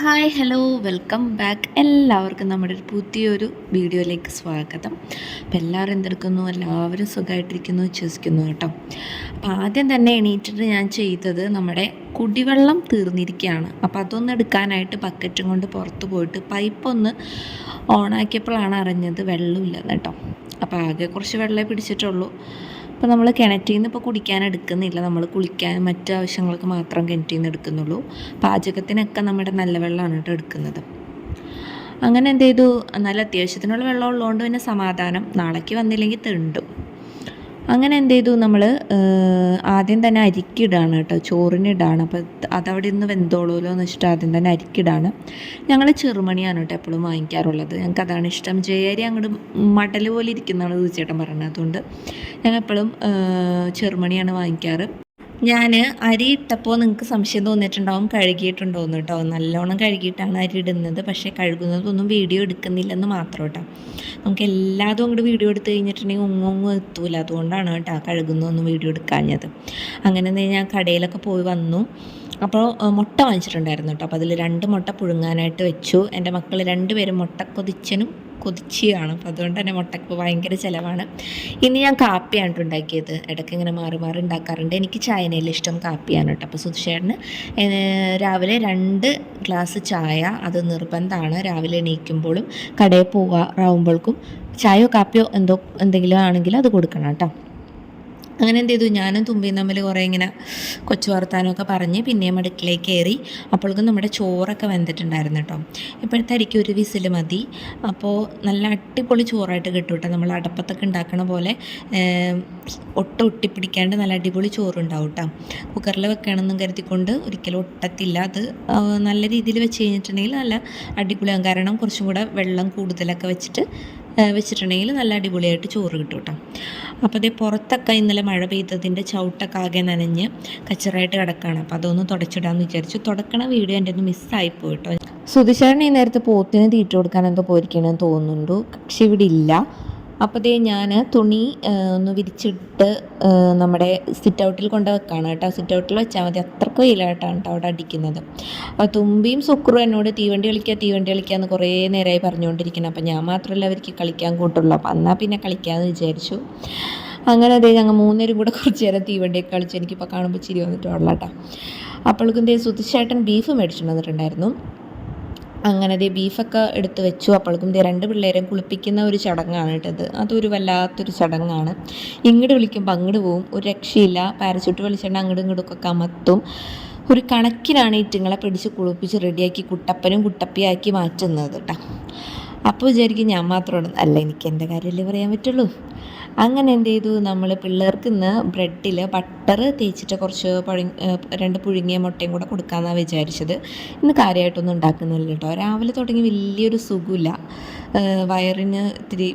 Hi hello welcome back. എല്ലാവർക്കും നമ്മുടെ ഒരു പുതിയൊരു വീഡിയോയിലേക്ക് സ്വാഗതം. അപ്പം എല്ലാവരും എന്തെടുക്കുന്നു? എല്ലാവരും സുഖമായിട്ടിരിക്കുന്നു വിശ്വസിക്കുന്നു കേട്ടോ. അപ്പം ആദ്യം തന്നെ എണീറ്റിട്ട് ഞാൻ ചെയ്തത് നമ്മുടെ കുടിവെള്ളം തീർന്നിരിക്കുകയാണ്. അപ്പം അതൊന്ന് എടുക്കാനായിട്ട് ബക്കറ്റും കൊണ്ട് പുറത്ത് പോയിട്ട് പൈപ്പ് ഒന്ന് ഓണാക്കിയപ്പോഴാണ് അറിഞ്ഞത് വെള്ളമില്ലെന്ന് കേട്ടോ. അപ്പോൾ ആകെ കുറച്ച് വെള്ളമേ പിടിച്ചിട്ടുള്ളൂ. അപ്പോൾ നമ്മൾ കിണറ്റിൽ നിന്ന് ഇപ്പോൾ കുടിക്കാൻ എടുക്കുന്നില്ല. നമ്മൾ കുളിക്കാൻ മറ്റു ആവശ്യങ്ങൾക്ക് മാത്രം കിണറ്റിൽ നിന്ന് എടുക്കുന്നുള്ളൂ. പാചകത്തിനൊക്കെ നമ്മുടെ നല്ല വെള്ളമാണ് കേട്ടോ എടുക്കുന്നത്. അങ്ങനെ എന്ത് ചെയ്തു? നല്ല അത്യാവശ്യത്തിനുള്ള വെള്ളം ഉള്ളതുകൊണ്ട് പിന്നെ സമാധാനം. നാളേക്ക് വന്നില്ലെങ്കിൽ തെണ്ടും. അങ്ങനെ എന്ത് ചെയ്തു നമ്മൾ ആദ്യം തന്നെ അരിക്കിടാണ് കേട്ടോ. ചോറിനിടാണ്. അപ്പോൾ അതവിടെ നിന്ന് വെന്തോളൂലോ എന്ന് വെച്ചിട്ട് ആദ്യം തന്നെ അരിക്കിടാണ്. ഞങ്ങൾ ചെറുമണിയാണ് കേട്ടോ എപ്പോഴും വാങ്ങിക്കാറുള്ളത്. ഞങ്ങൾക്ക് അതാണ് ഇഷ്ടം. ജയരി അങ്ങോട്ട് മടൽ പോലെ ഇരിക്കുന്നതാണ് തീർച്ചയായിട്ടും പറയുന്നത് അതുകൊണ്ട് ഞങ്ങൾ എപ്പോഴും ചെറുമണിയാണ് വാങ്ങിക്കാറ്. ഞാൻ അരി ഇട്ടപ്പോൾ നിങ്ങൾക്ക് സംശയം തോന്നിയിട്ടുണ്ടാവും കഴുകിയിട്ടുണ്ടോയെന്ന് കേട്ടോ നല്ലോണം കഴുകിയിട്ടാണ് അരി ഇടുന്നത്. പക്ഷേ കഴുകുന്നതൊന്നും വീഡിയോ എടുക്കുന്നില്ലെന്ന് മാത്രം കേട്ടോ നമുക്ക് എല്ലാതും അങ്ങോട്ട് വീഡിയോ എടുത്ത് കഴിഞ്ഞിട്ടുണ്ടെങ്കിൽ ഒങ്ങൊങ്ങും എത്തൂല. അതുകൊണ്ടാണ് കേട്ടോ കഴുകുന്നതൊന്നും വീഡിയോ എടുക്കാഞ്ഞത്. അങ്ങനെ ഞാൻ കടയിലൊക്കെ പോയി വന്നു. അപ്പോൾ മുട്ട വാങ്ങിച്ചിട്ടുണ്ടായിരുന്നു കേട്ടോ. അപ്പോൾ അതിൽ രണ്ട് മുട്ട പുഴുങ്ങാനായിട്ട് വെച്ചു. എന്റെ മക്കൾ രണ്ടുപേരും മുട്ട കൊതിച്ചനും കൊതിച്ചിയാണ് അപ്പോൾ അതുകൊണ്ട് തന്നെ മുട്ടക്ക് ഭയങ്കര ചിലവാണ്. ഇനി ഞാൻ കാപ്പിയാണ് ഉണ്ടാക്കിയത്. ഇടയ്ക്ക് ഇങ്ങനെ മാറി മാറി ഉണ്ടാക്കാറുണ്ട്. എനിക്ക് ചായനയിൽ ഇഷ്ടം കാപ്പിയാണ് കേട്ടോ. അപ്പോൾ സുധിഷേട്ടന് രാവിലെ രണ്ട് ഗ്ലാസ് ചായ അത് നിർബന്ധമാണ്. രാവിലെ എണീക്കുമ്പോഴും കടയിൽ പോകാറാവുമ്പോഴേക്കും ചായയോ കാപ്പിയോ എന്തോ എന്തെങ്കിലും ആണെങ്കിൽ അത് കൊടുക്കണം കേട്ടോ. അങ്ങനെ എന്ത് ചെയ്തു? ഞാനും തുമ്പിയും തമ്മിൽ കുറേ ഇങ്ങനെ കൊച്ചു വർത്താനമൊക്കെ പറഞ്ഞ് പിന്നെയും അടുക്കിലേക്ക് കയറി. അപ്പോഴേക്കും നമ്മുടെ ചോറൊക്കെ വെന്തിട്ടുണ്ടായിരുന്നു കേട്ടോ. ഇപ്പോഴത്തെ അരിക്ക് ഒരു വിസിൽ മതി. അപ്പോൾ നല്ല അടിപൊളി ചോറായിട്ട് കിട്ടും കേട്ടോ. നമ്മൾ അടപ്പത്തൊക്കെ ഉണ്ടാക്കണ പോലെ ഒട്ട ഒട്ടിപ്പിടിക്കാണ്ട് നല്ല അടിപൊളി ചോറുണ്ടാവും കേട്ടോ. കുക്കറിൽ വെക്കണമെന്നും കരുതിക്കൊണ്ട് ഒരിക്കലും ഒട്ടത്തില്ല. അത് നല്ല രീതിയിൽ വെച്ച് കഴിഞ്ഞിട്ടുണ്ടെങ്കിൽ നല്ല അടിപൊളിയാകും കാരണം കുറച്ചും കൂടെ വെള്ളം കൂടുതലൊക്കെ വെച്ചിട്ട് വെച്ചിട്ടുണ്ടെങ്കിൽ നല്ല അടിപൊളിയായിട്ട് ചോറ് കിട്ടും കേട്ടോ. അപ്പോൾ അതേ പുറത്തൊക്കെ ഇന്നലെ മഴ പെയ്തതിന്റെ ചവിട്ടൊക്കെ ആകെ നനഞ്ഞ് കച്ചറായിട്ട് കിടക്കുകയാണ് അപ്പോൾ അതൊന്ന് തുടച്ചിടാമെന്ന് വിചാരിച്ചു. തുടക്കണ വീഡിയോ എന്റെ ഒന്ന് മിസ്സായി പോയിട്ടോ സുധിശേരൻ ഈ നേരത്തെ പോത്തിന് തീറ്റ കൊടുക്കാൻ എന്തോ പോയിരിക്കണമെന്ന് തോന്നുന്നുണ്ട്. പക്ഷെ ഇവിടെ ഇല്ല. അപ്പോൾ ദേ ഞാൻ തുണി ഒന്ന് വിരിച്ചിട്ട് നമ്മുടെ സിറ്റ് ഔട്ടിൽ കൊണ്ട് വെക്കാണ് കേട്ടോ. സിറ്റ് ഔട്ടിൽ വെച്ചാൽ മതി. അത്രയ്ക്ക് വെയിലായിട്ടാണ് കേട്ടോ അവിടെ അടിക്കുന്നത്. അപ്പോൾ തുമ്പിയും സുക്രും എന്നോട് തീവണ്ടി കളിക്കുക തീവണ്ടി കളിക്കുക എന്ന് കുറേ നേരമായി പറഞ്ഞുകൊണ്ടിരിക്കുന്നത് അപ്പോൾ ഞാൻ മാത്രമല്ല അവർക്ക് കളിക്കാൻ കൂട്ടുള്ളൂ. അപ്പോൾ എന്നാൽ പിന്നെ കളിക്കാമെന്ന് വിചാരിച്ചു. അങ്ങനെ അതേ ഞങ്ങൾ മൂന്നേരും കൂടെ കുറച്ച് നേരം തീവണ്ടിയൊക്കെ കളിച്ച് എനിക്കിപ്പോൾ കാണുമ്പോൾ ചിരി വന്നിട്ടുള്ള കേട്ടോ അപ്പോഴേക്കും ദേ സുതിശേട്ടൻ ബീഫ് മേടിച്ചിട്ട് വന്നിട്ടുണ്ടായിരുന്നു. അങ്ങനെ ദേ ബീഫൊക്കെ എടുത്ത് വെച്ചു. അപ്പോഴേക്കും ദേ രണ്ട് പിള്ളേരെയും കുളിപ്പിക്കുന്ന ഒരു ചടങ്ങാണ് കേട്ടത് അതൊരു വല്ലാത്തൊരു ചടങ്ങാണ്. ഇങ്ങോട്ട് വിളിക്കുമ്പോൾ അങ്ങോട്ട് പോവും. ഒരു രക്ഷയില്ല. പാരച്യൂട്ട് വിളിച്ചിട്ട് അങ്ങോട്ടും ഇങ്ങോട്ടും ഒക്കെ അമത്തും ഒരു കണക്കിനാണ് ഇറ്റുങ്ങളെ പിടിച്ച് കുളിപ്പിച്ച് റെഡിയാക്കി കുട്ടപ്പനും കുട്ടപ്പിയാക്കി മാറ്റുന്നത് കേട്ടോ. അപ്പോൾ വിചാരിക്കും ഞാൻ മാത്രമാണ് അല്ല എനിക്ക് എന്റെ കാര്യമല്ലേ പറയാൻ പറ്റുള്ളൂ. അങ്ങനെ എന്ത് ചെയ്തു? നമ്മൾ പിള്ളേർക്ക് ഇന്ന് ബ്രെഡിൽ ബട്ടർ തേച്ചിട്ട് കുറച്ച് പഴി രണ്ട് പുഴുങ്ങിയ മുട്ടയും കൂടെ കൊടുക്കാമെന്നാണ് വിചാരിച്ചത്. ഇന്ന് കാര്യമായിട്ടൊന്നും ഉണ്ടാക്കുന്നില്ല കേട്ടോ. രാവിലെ തുടങ്ങി വലിയൊരു സുഖമില്ല വയറിന് ഇത്തിരി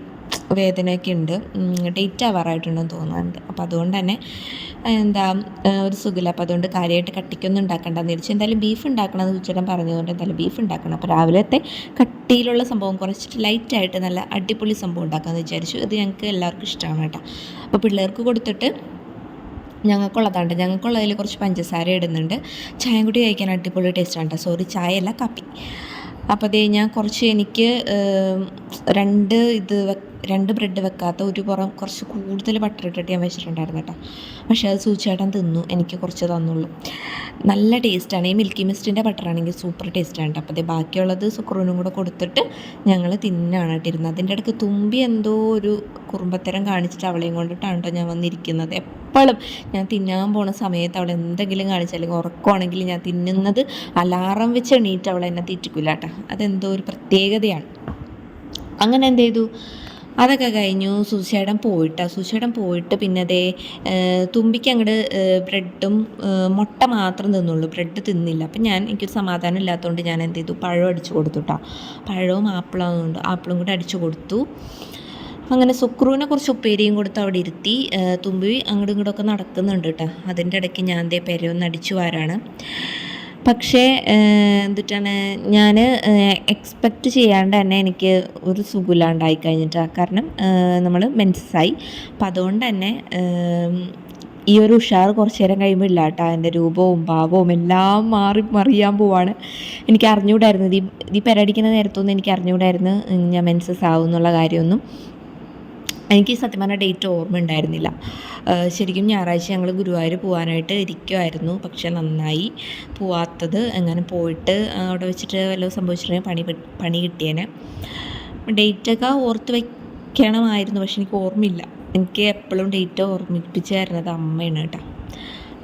വേദനയൊക്കെ ഉണ്ട് ഡേറ്റ് ആവാറായിട്ടുണ്ടെന്ന് തോന്നുന്നുണ്ട്. അപ്പോൾ അതുകൊണ്ട് തന്നെ എന്താ ഒരു സുഖമില്ല. അപ്പോൾ അതുകൊണ്ട് കാര്യമായിട്ട് കട്ടിക്കൊന്നും ഉണ്ടാക്കണ്ടെന്ന് വിചാരിച്ചു. എന്തായാലും ബീഫ് ഉണ്ടാക്കണമെന്ന് ചോദിച്ചാലും പറഞ്ഞതുകൊണ്ട് എന്തായാലും ബീഫ് ഉണ്ടാക്കണം. അപ്പോൾ രാവിലത്തെ കട്ടിയിലുള്ള സംഭവം കുറച്ചിട്ട് ലൈറ്റായിട്ട് നല്ല അടിപൊളി സംഭവം ഉണ്ടാക്കാമെന്ന് വിചാരിച്ചു. ഇത് ഞങ്ങൾക്ക് എല്ലാവർക്കും ഇഷ്ടമാണ് കേട്ടോ. അപ്പോൾ പിള്ളേർക്ക് കൊടുത്തിട്ട് ഞങ്ങൾക്കുള്ളതാണ് ഞങ്ങൾക്കുള്ളതിൽ കുറച്ച് പഞ്ചസാര ഇടുന്നുണ്ട്. ചായം കൂടി കഴിക്കാൻ അടിപൊളി ടേസ്റ്റാണ് കേട്ടോ. സോറി ചായ അല്ല കാപ്പി. അപ്പോൾ അത് ഞാൻ കുറച്ച് എനിക്ക് രണ്ട് ഇത് രണ്ട് ബ്രെഡ് വെക്കാത്ത ഒരു പുറം കുറച്ച് കൂടുതൽ ബട്ടർ ഇട്ടിട്ട് ഞാൻ വെച്ചിട്ടുണ്ടായിരുന്നു കേട്ടോ. പക്ഷേ അത് സൂചേട്ടൻ തിന്നു എനിക്ക് കുറച്ച് തന്നുള്ളൂ. നല്ല ടേസ്റ്റാണ് ഈ മിൽക്കി മിസ്റ്റിന്റെ ബട്ടർ ആണെങ്കിൽ സൂപ്പർ ടേസ്റ്റാണ് കേട്ടോ അപ്പോൾ ബാക്കിയുള്ളത് സുക്രൂനും കൂടെ കൊടുത്തിട്ട് ഞങ്ങൾ തിന്നാണ് ഇട്ടിരുന്നത് അതിന്റെ ഇടയ്ക്ക് തുമ്പി എന്തോ ഒരു കുറുമ്പത്തരം കാണിച്ചിട്ട് അവളെയും കൊണ്ടിട്ടാണ് കേട്ടോ ഞാൻ വന്നിരിക്കുന്നത്. എപ്പോഴും ഞാൻ തിന്നാൻ പോണ സമയത്ത് അവൾ എന്തെങ്കിലും അല്ലെങ്കിൽ ഉറക്കമാണെങ്കിൽ ഞാൻ തിന്നുന്നത് അലാറം വെച്ച് എണീറ്റ് അവൾ എന്നെ തീറ്റിക്കില്ല കേട്ടോ അതെന്തോ ഒരു പ്രത്യേകതയാണ്. അങ്ങനെ എന്ത് ചെയ്തു? അതൊക്കെ കഴിഞ്ഞു. സുശേടൻ പോയിട്ട് സുശേടൻ പോയിട്ട് പിന്നെ അതേ തുമ്പിക്ക് അങ്ങോട്ട് ബ്രെഡും മുട്ട മാത്രം തിന്നുള്ളൂ. ബ്രെഡ് തിന്നില്ല. അപ്പം ഞാൻ എനിക്കൊരു സമാധാനം ഇല്ലാത്തതുകൊണ്ട് ഞാൻ എന്ത് ചെയ്തു? പഴം അടിച്ചു കൊടുത്തു കേട്ടോ പഴവും ആപ്പിളും ആപ്പിളും കൂടെ അടിച്ചു കൊടുത്തു. അങ്ങനെ സുക്രുവിനെ കുറച്ച് ഉപ്പേരിയും കൊടുത്ത് അവിടെ ഇരുത്തി. തുമ്പി അങ്ങോട്ടും ഇങ്ങോട്ടൊക്കെ നടക്കുന്നുണ്ട് കേട്ടോ അതിന്റെ ഇടയ്ക്ക് ഞാൻ ദേ പെരയൊന്ന് അടിച്ചു വാരാണ്. പക്ഷേ എന്തിട്ടാണ് ഞാൻ എക്സ്പെക്റ്റ് ചെയ്യാണ്ട് തന്നെ എനിക്ക് ഒരു സുഖമില്ലാണ്ടായി കഴിഞ്ഞിട്ടാണ് കാരണം നമ്മൾ മെൻസായി അപ്പം അതുകൊണ്ട് തന്നെ ഈ ഒരു ഉഷാർ കുറച്ച് നേരം കഴിയുമ്പോൾ ഇല്ല കേട്ടോ എന്റെ രൂപവും ഭാവവും എല്ലാം മാറി മറിയാൻ പോവാണ്. എനിക്ക് അറിഞ്ഞുകൂടായിരുന്നു ഈ ഈ പെരടിക്കുന്ന നേരത്തൊന്നും എനിക്ക് അറിഞ്ഞുകൂടായിരുന്നു ഞാൻ മെൻസസ് ആവും എന്നുള്ള കാര്യമൊന്നും. എനിക്ക് സത്യം പറഞ്ഞ ഡേറ്റ് ഓർമ്മ ഉണ്ടായിരുന്നില്ല ശരിക്കും ഞായറാഴ്ച ഞങ്ങൾ ഗുരുവായൂർ പോകാനായിട്ട് ഇരിക്കുമായിരുന്നു പക്ഷെ നന്നായി പോവാത്തത് അങ്ങനെ പോയിട്ട് അവിടെ വെച്ചിട്ട് വല്ലതും സംഭവിച്ചിട്ടുണ്ടെങ്കിൽ പണി പണി കിട്ടിയേനെ. ഡേറ്റൊക്കെ ഓർത്ത് വയ്ക്കണമായിരുന്നു പക്ഷെ എനിക്ക് ഓർമ്മയില്ല. എനിക്ക് എപ്പോഴും ഡേറ്റ് ഓർമ്മിപ്പിച്ച് തരുന്നത് അമ്മയാണ് കേട്ടോ.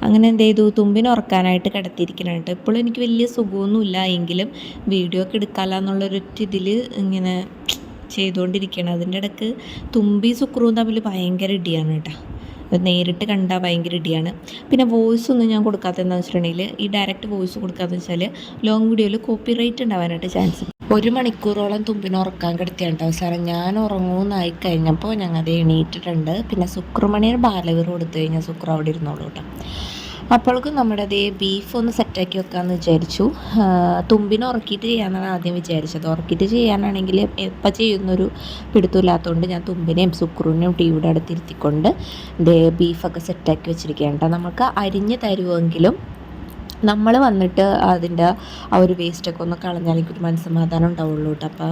അങ്ങനെ എന്ത് ചെയ്തു? തുമ്പിനെ ഉറക്കാനായിട്ട് കിടത്തിയിരിക്കണം കേട്ടോ. ഇപ്പോഴും എനിക്ക് വലിയ സുഖമൊന്നുമില്ല. എങ്കിലും വീഡിയോ ഒക്കെ എടുക്കാമല്ലോ എന്നുള്ളൊരൊറ്റ ഇതിൽ ഇങ്ങനെ ചെയ്തുകൊണ്ടിരിക്കുകയാണ് അതിന്റെ ഇടയ്ക്ക് തുമ്പി സുക്രുവും തമ്മിൽ ഭയങ്കര ഇടിയാണ് കേട്ടോ. നേരിട്ട് കണ്ടാൽ ഭയങ്കര ഇടിയാണ്. പിന്നെ വോയിസ് ഒന്നും ഞാൻ കൊടുക്കാത്ത എന്താണെന്ന് വെച്ചിട്ടുണ്ടെങ്കിൽ ഈ ഡയറക്റ്റ് വോയിസ് കൊടുക്കാത്തതെന്ന് വെച്ചാൽ ലോങ് വീഡിയോയിൽ കോപ്പി റൈറ്റ് ഉണ്ടാവാനായിട്ട് ചാൻസ് ഒരു മണിക്കൂറോളം തുമ്പിനെ ഉറക്കാൻ കിടത്തിയാണ് അവസാനം ഞാൻ ഉറങ്ങുമെന്നായി കഴിഞ്ഞപ്പോൾ ഞങ്ങൾ അത് എണീറ്റിട്ടുണ്ട്. പിന്നെ സുക്രമണിയുടെ ബാലവീർ കൊടുത്തു കഴിഞ്ഞാൽ സുക്ര അവിടെ ഇരുന്നോളൂ കേട്ടോ. അപ്പോഴേക്കും നമ്മുടെ അതേ ബീഫ് ഒന്ന് സെറ്റാക്കി വെക്കാമെന്ന് വിചാരിച്ചു. തുമ്പിനെ ഉറക്കിയിട്ട് ചെയ്യാമെന്നാണ് ആദ്യം വിചാരിച്ചത്. ഉറക്കിയിട്ട് ചെയ്യാനാണെങ്കിൽ എപ്പോൾ ചെയ്യുന്നൊരു പിടുത്തമില്ലാത്തതുകൊണ്ട് ഞാൻ തുമ്പിനെയും സുക്രൂനെയും ടിവിയുടെ അടുത്തിരുത്തിക്കൊണ്ട് ദേ ബീഫൊക്കെ സെറ്റാക്കി വെച്ചിരിക്കുകയാണ് നമുക്ക് അരിഞ്ഞ് തരുമെങ്കിലും നമ്മൾ വന്നിട്ട് അതിന്റെ ആ ഒരു വേസ്റ്റൊക്കെ ഒന്ന് കളഞ്ഞാൽ എനിക്കൊരു മനസ്സമാധാനം ഉണ്ടാവുള്ളൂ കേട്ടോ അപ്പോൾ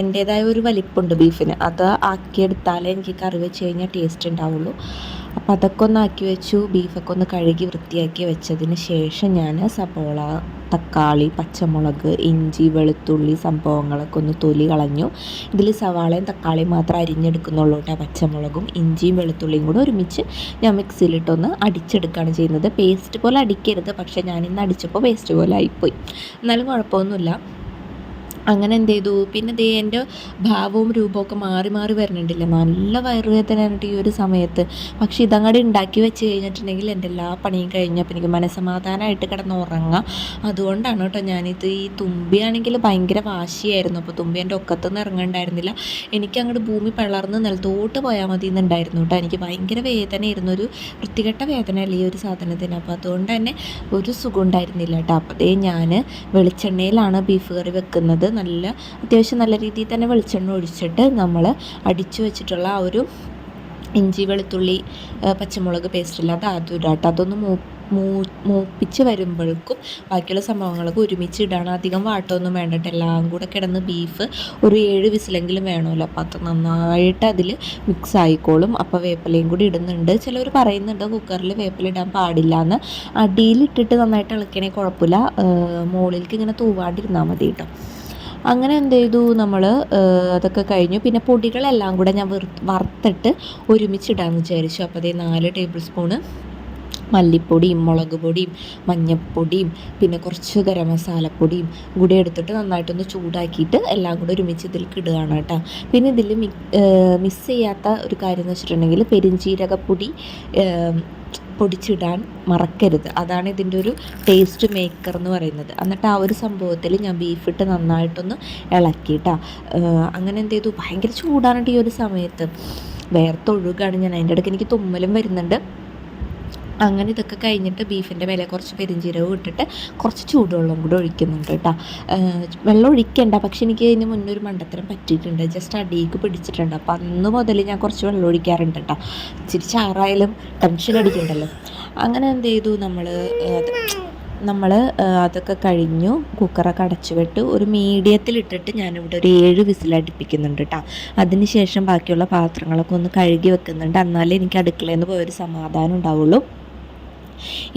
എന്റേതായ ഒരു വലിപ്പമുണ്ട് ബീഫിന് അത് ആക്കിയെടുത്താലേ എനിക്ക് കറി വെച്ച് കഴിഞ്ഞാൽ ടേസ്റ്റ് ഉണ്ടാവുള്ളൂ. അപ്പോൾ അതൊക്കെ ഒന്ന് ആക്കി വെച്ചു ബീഫൊക്കെ ഒന്ന് കഴുകി വൃത്തിയാക്കി വെച്ചതിന് ശേഷം ഞാൻ സബോള തക്കാളി പച്ചമുളക് ഇഞ്ചി വെളുത്തുള്ളി സംഭവങ്ങളൊക്കെ ഒന്ന് തൊലി കളഞ്ഞു. ഇതിൽ സവാളയും തക്കാളിയും മാത്രം അരിഞ്ഞെടുക്കുന്നുള്ളൂ കേട്ടോ പച്ചമുളകും ഇഞ്ചിയും വെളുത്തുള്ളിയും കൂടെ ഒരുമിച്ച് ഞാൻ മിക്സിയിലിട്ടൊന്ന് അടിച്ചെടുക്കുകയാണ് ചെയ്യുന്നത്. പേസ്റ്റ് പോലെ അടിക്കരുത് പക്ഷേ ഞാനിന്ന് അടിച്ചപ്പോൾ പേസ്റ്റ് പോലെ ആയിപ്പോയി. എന്നാലും കുഴപ്പമൊന്നുമില്ല. അങ്ങനെ എന്ത് ചെയ്തു പിന്നെ ദേ എന്റെ ഭാവവും രൂപമൊക്കെ മാറി മാറി വരുന്നുണ്ടില്ല? നല്ല വയറുവേദനയായിട്ട് ഈ ഒരു സമയത്ത്. പക്ഷേ ഇതങ്ങടെ ഉണ്ടാക്കി വെച്ച് കഴിഞ്ഞിട്ടുണ്ടെങ്കിൽ എന്റെ എല്ലാ പണിയും കഴിഞ്ഞപ്പോൾ എനിക്ക് മനസ്സമാധാനമായിട്ട് കിടന്ന് ഉറങ്ങാം. അതുകൊണ്ടാണ് കേട്ടോ ഞാനിത് ഈ തുമ്പിയാണെങ്കിൽ ഭയങ്കര വാശിയായിരുന്നു. അപ്പോൾ തുമ്പി എന്റെ ഒക്കത്തുനിന്ന് ഇറങ്ങണ്ടായിരുന്നില്ല. എനിക്ക് അങ്ങോട്ട് ഭൂമി പിളർന്ന് നിലത്തോട്ട് പോയാൽ മതി എന്നുണ്ടായിരുന്നു കേട്ടോ. എനിക്ക് ഭയങ്കര വേദനയായിരുന്നു. ഒരു വൃത്തികെട്ട വേദന അല്ല ഈ ഒരു സാധനത്തിന്. അപ്പോൾ അതുകൊണ്ട് തന്നെ ഒരു സുഖം ഉണ്ടായിരുന്നില്ല കേട്ടോ. അപ്പോൾ ഞാൻ വെളിച്ചെണ്ണയിലാണ് ബീഫ് കറി വെക്കുന്നത്. നല്ല അത്യാവശ്യം നല്ല രീതിയിൽ തന്നെ വെളിച്ചെണ്ണ ഒഴിച്ചിട്ട് നമ്മൾ അടിച്ചു വെച്ചിട്ടുള്ള ആ ഒരു ഇഞ്ചി വെളുത്തുള്ളി പച്ചമുളക് പേസ്റ്റില്ല അത് അതും ഇടാട്ടോ. അതൊന്ന് മൂ മൂ മൂപ്പിച്ച് വരുമ്പോഴേക്കും ബാക്കിയുള്ള സംഭവങ്ങളൊക്കെ ഒരുമിച്ച് ഇടണം. അധികം വാട്ടമൊന്നും വേണ്ടിട്ട്. എല്ലാം കൂടെ കിടന്ന് ബീഫ് ഒരു ഏഴ് വിസിലെങ്കിലും വേണമല്ലോ. അപ്പോൾ അത് നന്നായിട്ട് അതിൽ മിക്സ് ആയിക്കോളും. അപ്പോൾ വേപ്പിലയും കൂടി ഇടുന്നുണ്ട്. ചിലർ പറയുന്നുണ്ട് കുക്കറിൽ വേപ്പില ഇടാൻ പാടില്ല എന്ന് അടിയിലിട്ടിട്ട് നന്നായിട്ട് ഇളക്കണേ കുഴപ്പമില്ല. മുകളിലേക്ക് ഇങ്ങനെ തൂവാണ്ടിരുന്നാൽ മതി കേട്ടോ അങ്ങനെ എന്ത് ചെയ്തു നമ്മൾ അതൊക്കെ കഴിഞ്ഞു. പിന്നെ പൊടികളെല്ലാം കൂടെ ഞാൻ വറുത്തിട്ട് ഒരുമിച്ചിടാമെന്ന് വിചാരിച്ചു. അപ്പോൾ അതേ നാല് ടേബിൾ സ്പൂണ് മല്ലിപ്പൊടിയും മുളക് പൊടിയും മഞ്ഞൾപ്പൊടിയും പിന്നെ കുറച്ച് ഗരം മസാലപ്പൊടിയും കൂടി എടുത്തിട്ട് നന്നായിട്ടൊന്ന് ചൂടാക്കിയിട്ട് എല്ലാം കൂടെ ഒരുമിച്ച് ഇതിലേക്ക് ഇടുകയാണ് കേട്ടോ. പിന്നെ ഇതിൽ മിസ് ചെയ്യാത്ത ഒരു കാര്യം എന്ന് വെച്ചിട്ടുണ്ടെങ്കിൽ പെരിഞ്ചീരകപ്പൊടി പൊടിച്ചിടാൻ മറക്കരുത്. അതാണ് ഇതിന്റെ ഒരു ടേസ്റ്റ് മേക്കർ എന്ന് പറയുന്നത്. എന്നിട്ട് ആ ഒരു സംഭവത്തിൽ ഞാൻ ബീഫ് ഇട്ട് നന്നായിട്ടൊന്ന് ഇളക്കിയിട്ടാ. അങ്ങനെ എന്ത് ചെയ്തു? ഭയങ്കര ചൂടാണ് ഈ ഒരു സമയത്ത്. വേർത്തൊഴുകാണ് ഞാൻ. അതിന്റെ ഇടയ്ക്ക് എനിക്ക് തുമ്മലും വരുന്നുണ്ട്. അങ്ങനെ ഇതൊക്കെ കഴിഞ്ഞിട്ട് ബീഫിന്റെ മേലെ കുറച്ച് പെരിഞ്ചീരകം ഇട്ടിട്ട് കുറച്ച് ചൂടുവെള്ളം കൂടെ ഒഴിക്കുന്നുണ്ട് കേട്ടോ. വെള്ളം ഒഴിക്കേണ്ട പക്ഷെ എനിക്ക് ഇതിന് മുന്നേ ഒരു മണ്ടത്തരം പറ്റിയിട്ടുണ്ട്. ജസ്റ്റ് അടിയിക്ക് പിടിച്ചിട്ടുണ്ട്. അപ്പോൾ അന്ന് മുതൽ ഞാൻ കുറച്ച് വെള്ളം ഒഴിക്കാറുണ്ട് കേട്ടോ. ഇച്ചിരി ചാറായാലും ടെൻഷൻ അടിക്കണ്ടല്ലോ. അങ്ങനെ എന്ത് ചെയ്തു നമ്മൾ നമ്മൾ അതൊക്കെ കഴിഞ്ഞു. കുക്കറൊക്കെ അടച്ചു വിട്ട്. ഒരു മീഡിയത്തിലിട്ടിട്ട് ഞാനിവിടെ ഒരു ഏഴ് വിസിലടുപ്പിക്കുന്നുണ്ട് കേട്ടോ. അതിന് ശേഷം ബാക്കിയുള്ള പാത്രങ്ങളൊക്കെ ഒന്ന് കഴുകി വെക്കുന്നുണ്ട്. എന്നാലേ എനിക്ക് അടുക്കളയിൽ നിന്ന് പോയൊരു സമാധാനം ഉണ്ടാവുള്ളൂ.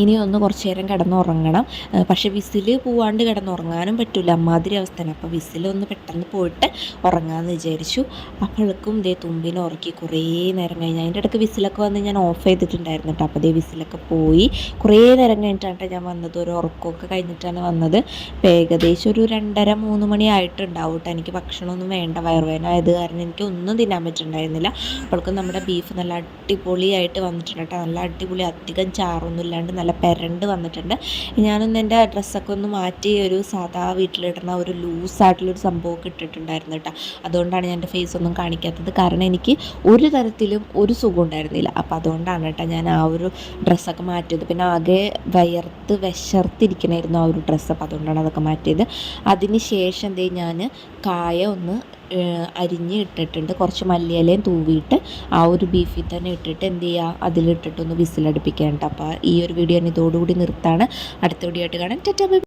ഇനി ഒന്ന് കുറച്ച് നേരം കിടന്നുറങ്ങണം. പക്ഷെ വിസിൽ പോവാണ്ട് കിടന്നുറങ്ങാനും പറ്റില്ല അമ്മാതിരി അവസ്ഥയാണ്. അപ്പോൾ വിസിലൊന്ന് പെട്ടെന്ന് പോയിട്ട് ഉറങ്ങാമെന്ന് വിചാരിച്ചു. അപ്പോഴേക്കും ഇതേ തുമ്പിനെ ഉറക്കി കുറേ നേരം കഴിഞ്ഞ് അതിന്റെ ഇടയ്ക്ക് വിസിലൊക്കെ വന്ന് ഞാൻ ഓഫ് ചെയ്തിട്ടുണ്ടായിരുന്നു കേട്ടോ. അപ്പോൾ അതേ വിസിലൊക്കെ പോയി. കുറേ നേരം കഴിഞ്ഞിട്ടാണ് ഞാൻ വന്നത്. ഒരു ഉറക്കമൊക്കെ കഴിഞ്ഞിട്ടാണ് വന്നത്. ഏകദേശം ഒരു രണ്ടര മൂന്ന് മണി ആയിട്ടുണ്ടാവും കേട്ടോ എനിക്ക് ഭക്ഷണമൊന്നും വേണ്ട. വയറുവേദന ആയത് കാരണം എനിക്ക് ഒന്നും തിന്നാൻ പറ്റുന്നുണ്ടായിരുന്നില്ല അപ്പോഴേക്കും നമ്മുടെ ബീഫ് നല്ല അടിപൊളിയായിട്ട് വന്നിട്ടുണ്ട് കേട്ടോ നല്ല അടിപൊളി. അധികം ചാറൊന്നും ഇല്ലാണ്ട് നല്ല പെരണ്ട് വന്നിട്ടുണ്ട്. ഞാനൊന്ന് എന്റെ ഡ്രസ്സൊക്കെ ഒന്ന് മാറ്റി ഒരു സാധാ വീട്ടിലിടുന്ന ഒരു ലൂസായിട്ടുള്ളൊരു സംഭവമൊക്കെ ഇട്ടിട്ടുണ്ടായിരുന്നു കേട്ടോ. അതുകൊണ്ടാണ് ഞാൻ എന്റെ ഫേസ് ഒന്നും കാണിക്കാത്തത്. കാരണം എനിക്ക് ഒരു തരത്തിലും ഒരു സുഖം ഉണ്ടായിരുന്നില്ല അപ്പോൾ അതുകൊണ്ടാണ് കേട്ടോ ഞാൻ ആ ഒരു ഡ്രസ്സൊക്കെ മാറ്റിയത്. പിന്നെ ആകെ വയർത്ത് വിശർത്തിരിക്കണമായിരുന്നു ആ ഒരു ഡ്രസ്സ്. അപ്പോൾ അതുകൊണ്ടാണ് അതൊക്കെ മാറ്റിയത്. അതിന് ശേഷം എന്തേ ഞാൻ കായ ഒന്ന് അരിഞ്ഞ് ഇട്ടിട്ടുണ്ട്. കുറച്ച് മല്ലിയിലയും തൂവിയിട്ട് ആ ഒരു ബീഫിൽ തന്നെ ഇട്ടിട്ട് എന്ത് ചെയ്യുക അതിലിട്ടിട്ടൊന്ന് വിസിലടുപ്പിക്കാൻ കേട്ടോ. അപ്പോൾ ഈ ഒരു വീഡിയോ ഞാൻ ഇതോടുകൂടി നിർത്താണ്. അടുത്ത വീഡിയോ ആയിട്ട് കാണാം. ടാറ്റാ